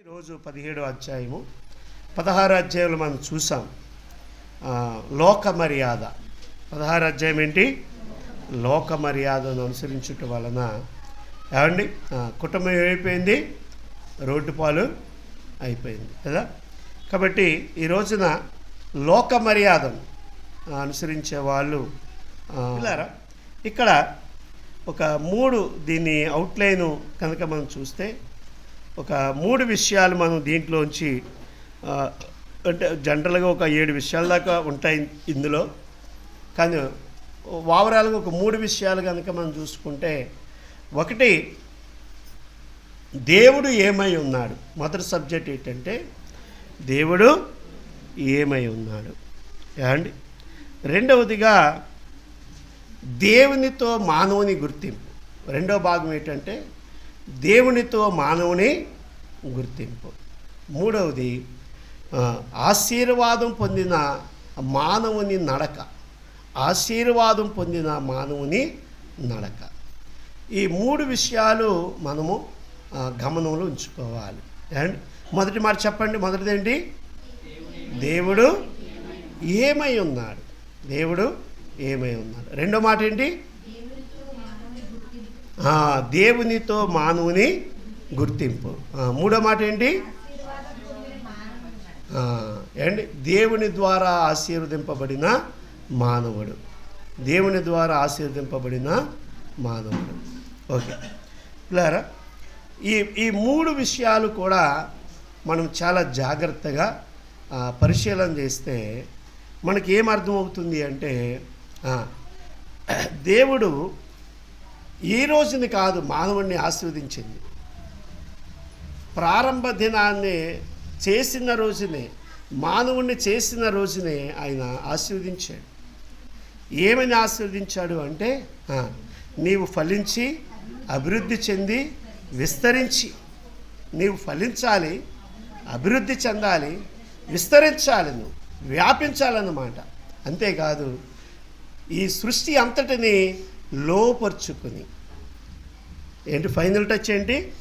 ఈరోజు పదిహేడో అధ్యాయము. పదహారు అధ్యాయంలో మనం చూసాం లోక మర్యాద పదహారు అధ్యాయం ఏంటి? లోక మర్యాదను అనుసరించుట వలన. ఏమండి? కుటుంబం ఏమైపోయింది? రోడ్డు పాలు అయిపోయింది కదా? కాబట్టి ఈ రోజున లోక మర్యాదను అనుసరించే వాళ్ళు ఇక్కడ ఒక మూడు దీన్ని అవుట్లైన్ కనుక మనం చూస్తే ఒక మూడు విషయాలు మనం దీంట్లోంచి అంటే జనరల్గా ఒక ఏడు విషయాల దాకా ఉంటాయి ఇందులో. కానీ ఓవరాల్గా ఒక మూడు విషయాలు కనుక మనం చూసుకుంటే ఒకటి దేవుడు ఏమై ఉన్నాడు? మొదటి సబ్జెక్ట్ ఏంటంటే దేవుడు ఏమై ఉన్నాడు. ఏమండి? రెండవదిగా దేవునితో మానవుని గుర్తింపు. రెండో భాగం ఏంటంటే దేవునితో మానవుని గుర్తింపు. మూడవది ఆశీర్వాదం పొందిన మానవుని నడక. ఆశీర్వాదం పొందిన మానవుని నడక. ఈ మూడు విషయాలు మనము గమనంలో ఉంచుకోవాలి. అండ్ మొదటి మాట చెప్పండి మొదటిదేంటి? దేవుడు ఏమై ఉన్నాడు. దేవుడు ఏమై ఉన్నాడు. రెండో మాట ఏంటి? దేవునితో మానవుని గుర్తింపు. మూడో మాట ఏంటి? ఏండి దేవుని ద్వారా ఆశీర్వదింపబడిన మానవుడు. దేవుని ద్వారా ఆశీర్వదింపబడిన మానవుడు. ఓకే. పిల్లారా ఈ ఈ మూడు విషయాలు కూడా మనం చాలా జాగ్రత్తగా పరిశీలన చేస్తే మనకి ఏం అర్థమవుతుంది అంటే దేవుడు ఈ రోజుని కాదు మానవుణ్ణి ఆశీర్వదించింది. ప్రారంభ దినాన్ని చేసిన రోజునే మానవుణ్ణి చేసిన రోజునే ఆయన ఆశీర్వదించాడు. ఏమని ఆశీర్వదించాడు అంటే నీవు ఫలించి అభివృద్ధి చెంది విస్తరించి నీవు ఫలించాలి అభివృద్ధి చెందాలి విస్తరించాలి నువ్వు వ్యాపించాలన్నమాట అంతేకాదు ఈ సృష్టి అంతటిని లోపరుచుకుని. ఏంటి ఫైనల్ టచ్ ఏంటి?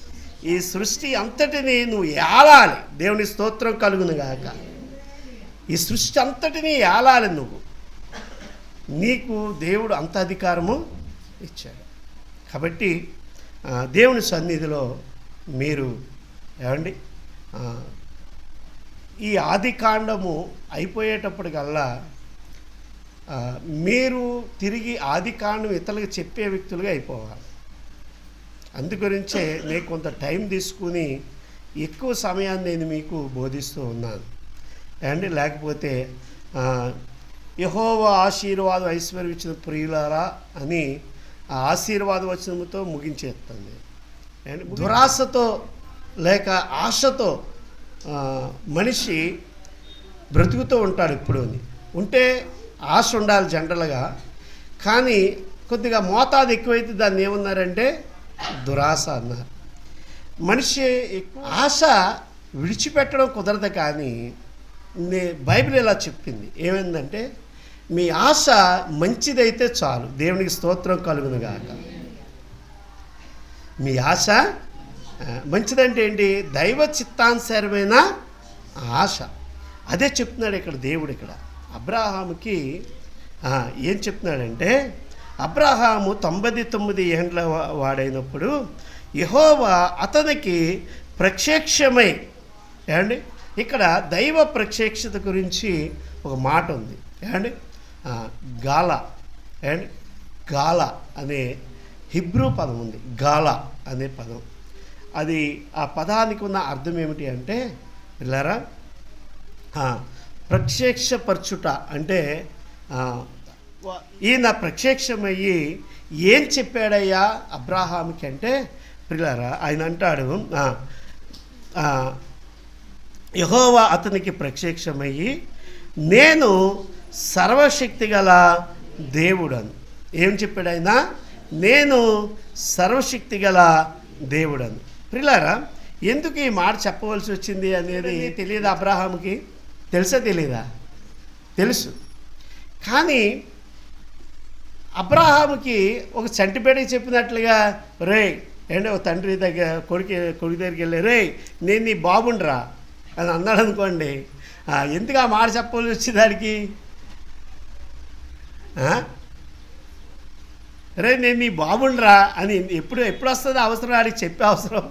ఈ సృష్టి అంతటిని నువ్వు ఏలాలి. దేవుని స్తోత్రం కలుగును గాక. ఈ సృష్టి అంతటిని ఏలాలి నువ్వు. నీకు దేవుడు అంత అధికారము ఇచ్చాడు. కాబట్టి దేవుని సన్నిధిలో మీరు ఏమండి? ఈ ఆది కాండము అయిపోయేటప్పటికల్లా మీరు తిరిగి ఆది కాండం ఇతరులకు చెప్పే వ్యక్తులుగా అయిపోవాలి. అందుగురించే నేను కొంత టైం తీసుకుని ఎక్కువ సమయాన్ని నేను మీకు బోధిస్తూ ఉన్నాను. అండి లేకపోతే యహోవ ఆశీర్వాదం ఐశ్వర్యం ఇచ్చిన ప్రియులారా అని ఆ ఆశీర్వాద వచనంతో ముగించేస్తాను. నేను అండ్ దురాశతో లేక ఆశతో మనిషి బ్రతుకుతూ ఉంటాడు ఇప్పుడు ఉంటే ఆశ ఉండాలి జనరల్గా. కానీ కొద్దిగా మోతాదు ఎక్కువైతే దాన్ని ఏమన్నారంటే దురాశ అన్నారు. మనిషి ఆశ విడిచిపెట్టడం కుదరదు కానీ నే బైబిల్ ఇలా చెప్పింది. ఏమైందంటే మీ ఆశ మంచిదైతే చాలు. దేవునికి స్తోత్రం కలుగును గాక. మీ ఆశ మంచిదంటే ఏంటి? దైవ చిత్తానుసారమైన ఆశ. అదే చెప్తున్నాడు ఇక్కడ దేవుడు ఇక్కడ. అబ్రాహాముకి ఏం చెప్తున్నాడంటే అబ్రాహాము తొంభై తొమ్మిది ఏండ్ల వాడైనప్పుడు యహోవా అతనికి ప్రత్యక్షమై ఏమండి? ఇక్కడ దైవ ప్రత్యక్షత గురించి ఒక మాట ఉంది. ఏమండి? గాల. ఏమండి? గాల అనే హిబ్రూ పదం ఉంది. గాల అనే పదం. అది ఆ పదానికి ఉన్న అర్థం ఏమిటి అంటే పిల్లరా ప్రత్యక్షపరచుట అంటే ఈయన ప్రత్యక్షమయ్యి ఏం చెప్పాడయ్యా అబ్రాహాంకి అంటే పిల్లరా ఆయన అంటాడు యహోవా అతనికి ప్రత్యక్షమయ్యి నేను సర్వశక్తి గల దేవుడను. ఏం చెప్పాడు ఆయన? నేను సర్వశక్తి గల దేవుడను. ప్రిలారా ఎందుకు ఈ మాట చెప్పవలసి వచ్చింది అనేది తెలియదు అబ్రాహాంకి తెలుసా తెలీదా? తెలుసు. కానీ అబ్రాహాముకి ఒక చంటిపేటకి చెప్పినట్లుగా రే ఏంటో ఒక తండ్రి దగ్గర కొడుకు కొడుకు దగ్గరికి వెళ్ళి రే నేను నీ బాబుండ్రా అని అన్నాడు అనుకోండి. ఎందుకు ఆ మాట చెప్పాల్సి వచ్చేదానికి రే నేను నీ బాబుండ్రా అని ఎప్పుడు ఎప్పుడు వస్తుంది అవసరం ఆడికి చెప్పే అవసరం.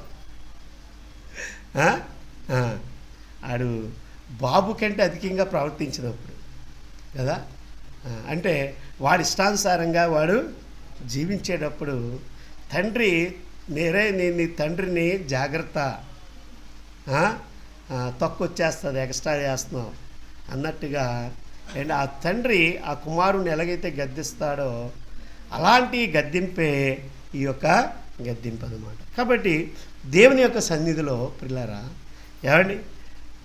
ఆడు బాబు కంటే అధికంగా ప్రవర్తించినప్పుడు కదా? అంటే వాడి ఇష్టానుసారంగా వాడు జీవించేటప్పుడు తండ్రి నేరే నేను నీ తండ్రిని జాగ్రత్త. తక్కువ వచ్చేస్తుంది ఎక్స్ట్రా చేస్తున్నావు అన్నట్టుగా. అండ్ ఆ తండ్రి ఆ కుమారుని ఎలాగైతే గద్దిస్తాడో అలాంటి గద్దింపే ఈ యొక్క గద్దింపు అనమాట కాబట్టి దేవుని యొక్క సన్నిధిలో పిల్లరా ఏమండి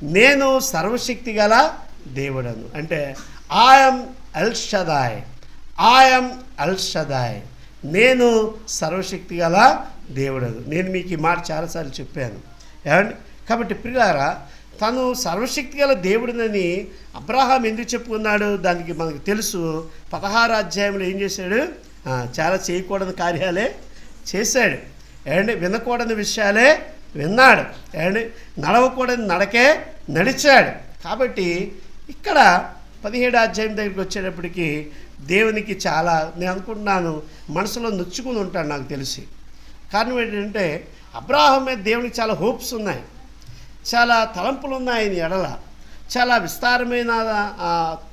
నేను సర్వశక్తి గల దేవుడను. అంటే ఆయం అల్ షదాయ్ అల్షదాయ్ అల్ షదాయ్ నేను సర్వశక్తి గల దేవుడను. నేను మీకు ఈ మాట చాలాసార్లు చెప్పాను. ఏమండి? కాబట్టి ప్రియులారా తను సర్వశక్తి గల దేవుడినని అబ్రహాం ఎందుకు చెప్పుకున్నాడు? దానికి మనకు తెలుసు. పదహారు అధ్యాయంలో ఏం చేశాడు? చాలా చేయకూడని కార్యాలే చేశాడు. ఏమండి? వినకూడని విషయాలే విన్నాడు. ఏమండి? నడవకూడని నడకే నడిచాడు. కాబట్టి ఇక్కడ పదిహేడు అధ్యాయం దగ్గరికి వచ్చేటప్పటికి దేవునికి చాలా నేను అనుకుంటున్నాను మనసులో నొచ్చుకుని ఉంటాడు నాకు తెలిసి. కారణం ఏంటంటే అబ్రాహం మీద దేవునికి చాలా హోప్స్ ఉన్నాయి. చాలా తలంపులు ఉన్నాయి ఆయన ఎడల. చాలా విస్తారమైన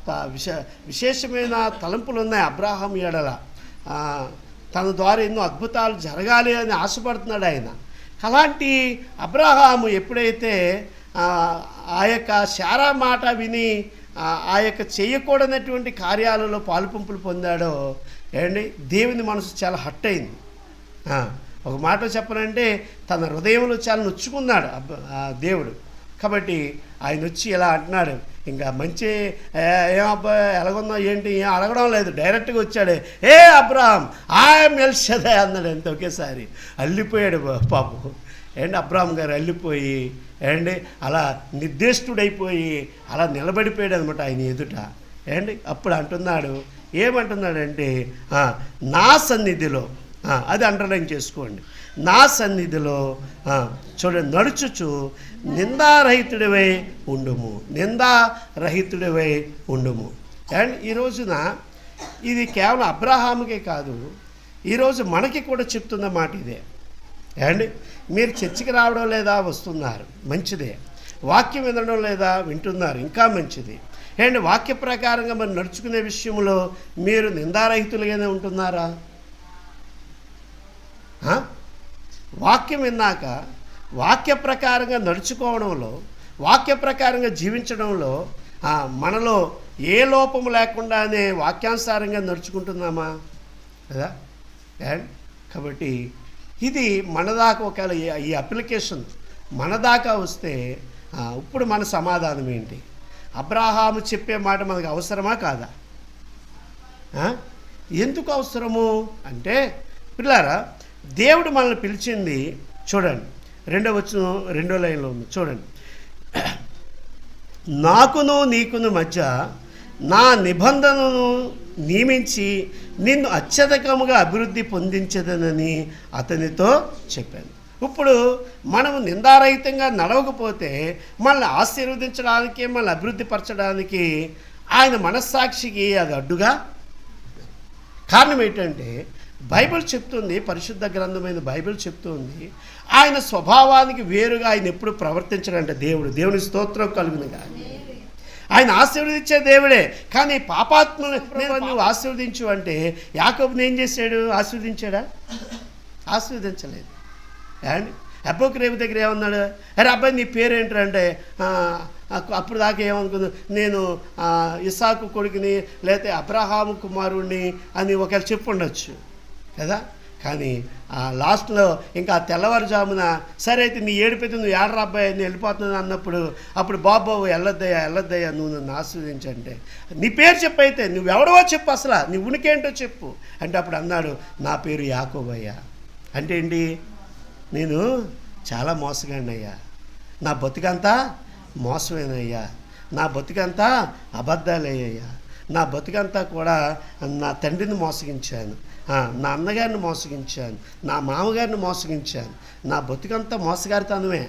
విశ విశేషమైన తలంపులు ఉన్నాయి అబ్రాహం ఎడల. తన ద్వారా ఎన్నో అద్భుతాలు జరగాలి అని ఆశపడుతున్నాడు ఆయన. అలాంటి అబ్రహాము ఎప్పుడైతే ఆ, యొక్క శారా మాట విని ఆ యొక్క చేయకూడనటువంటి కార్యాలలో పాలుపంపులు పొందాడో ఏమండి దేవుని మనసు చాలా హట్ అయింది. ఒక మాట చెప్పనంటే తన హృదయంలో చాలా నొచ్చుకున్నాడు దేవుడు. కాబట్టి ఆయన వచ్చి ఇలా అంటున్నాడు. ఇంకా మంచి ఏం అబ్బా ఎలాగుందో ఏంటి ఏం అడగడం లేదు. డైరెక్ట్గా వచ్చాడు. ఏ అబ్రాహం ఆయమ్ ఎల్షదే అన్నాడు అంతే ఒకేసారి. అల్లిపోయాడు బా- పాపం. ఏంటి అబ్రాహం గారు అల్లిపోయి ఏండి అలా నిర్దిష్టుడైపోయి అలా నిలబడిపోయాడు అనమాట ఆయన ఎదుట. ఏండి అప్పుడు అంటున్నాడు ఏమంటున్నాడంటే నా సన్నిధిలో అది అండర్లైన్ చేసుకోండి. నా సన్నిధిలో చూడండి నడుచుచు నిందారహితుడివై ఉండుము. నిందారహితుడివై ఉండుము. అండ్ ఈ రోజున ఇది కేవలం అబ్రహాముకే కాదు ఈరోజు మనకి కూడా చెప్తున్న మాట ఇదే. అండ్ మీరు చర్చికి రావడం లేదా వస్తున్నారు మంచిదే. వాక్యం వినడం లేదా వింటున్నారు ఇంకా మంచిది. అండ్ వాక్య ప్రకారంగా మరి నడుచుకునే విషయంలో మీరు నిందారహితులుగానే ఉంటున్నారా ఆ? వాక్యం విన్నాక వాక్య ప్రకారంగా నడుచుకోవడంలో వాక్య ప్రకారంగా జీవించడంలో మనలో ఏ లోపము లేకుండానే వాక్యానుసారంగా నడుచుకుంటున్నామా? కదా? అండ్ కాబట్టి ఇది మన దాకా ఒకవేళ ఈ- అప్లికేషన్ మన దాకా వస్తే ఇప్పుడు మన సమాధానం ఏంటి? అబ్రాహాము చెప్పే మాట మనకు అవసరమా కాదా? ఎందుకు అవసరము? అంటే పిల్లారా దేవుడు మనల్ని పిలిచింది చూడండి. రెండో వచ్చిన రెండో లైన్లో ఉంది. చూడండి. నాకును నీకును మధ్య నా నిబంధనను నియమించి నిన్ను అత్యధికముగా అభివృద్ధి పొందించదనని అతనితో చెప్పాను. ఇప్పుడు మనం నిందారహితంగా నడవకపోతే మనల్ని ఆశీర్వదించడానికి మనల్ని అభివృద్ధి పరచడానికి ఆయన మనస్సాక్షికి అది అడ్డుగా కారణం ఏంటంటే బైబిల్ చెప్తుంది పరిశుద్ధ గ్రంథమైన బైబిల్ చెప్తుంది. ఆయన స్వభావానికి వేరుగా ఆయన ఎప్పుడు ప్రవర్తించడంటే దేవుడు. దేవుని స్తోత్రం కలుగును కానీ ఆయన ఆశీర్వదించే దేవుడే. కానీ పాపాత్మ నువ్వు ఆశీర్వదించు అంటే యాకోబుని ఏం చేశాడు? ఆశీర్వదించాడా? ఆశీర్వదించలేదు. అండ్ అబ్బోకి రేపు దగ్గర ఏమన్నాడు? అరే అబ్బాయి నీ పేరేంటంటే అప్పుడు దాకా ఏమనుకుంది నేను ఇసాకు కొడుకుని లేకపోతే అబ్రహాము కుమారుణ్ణి అని ఒకవేళ చెప్పుండొచ్చు. కదా? కానీ ఆ లాస్ట్లో ఇంకా తెల్లవారుజామున సరే అయితే నీ ఏడిపోతే నువ్వు ఏడరా అబ్బాయి నేను వెళ్ళిపోతున్నాను అన్నప్పుడు అప్పుడు బాబు వెళ్ళొద్దయ్యా వెళ్ళొద్దయ్యా నువ్వు నన్ను ఆస్వాదించంటే నీ పేరు చెప్పు అయితే నువ్వెవడవో చెప్పు అసలు నీ ఉనికేంటో చెప్పు అంటే అప్పుడు అన్నాడు నా పేరు యాకోబయ్యా. అంటే ఏంటి? నేను చాలా మోసగాడినయ్యా. నా బతుకంతా మోసమేనయ్యా. నా బతుకంతా అబద్ధాలయ్యా. నా బతుకంతా కూడా నా తండ్రిని మోసగించాను. నా అన్నగారిని మోసగించాను. నా మామగారిని మోసగించాను. నా బతుకంతా మోసగారితనమే.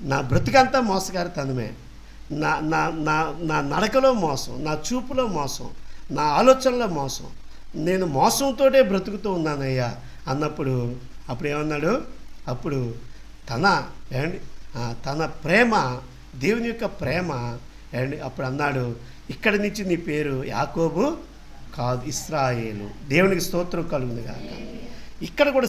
నా బ్రతుకంతా మోసగారితనమే. నా నా నా నా నడకలో మోసం నా చూపులో మోసం నా ఆలోచనలో మోసం. నేను మోసంతోటే బ్రతుకుతూ ఉన్నానయ్యా అన్నప్పుడు అప్పుడు ఏమన్నాడు? అప్పుడు తన ఏమండి? తన ప్రేమ దేవుని యొక్క ప్రేమ అండ్ అప్పుడు అన్నాడు ఇక్కడి నుంచి నీ పేరు యాకోబు కాదు ఇస్రాయేలు. దేవునికి స్తోత్రం కలుగును కాక ఇక్కడ కూడా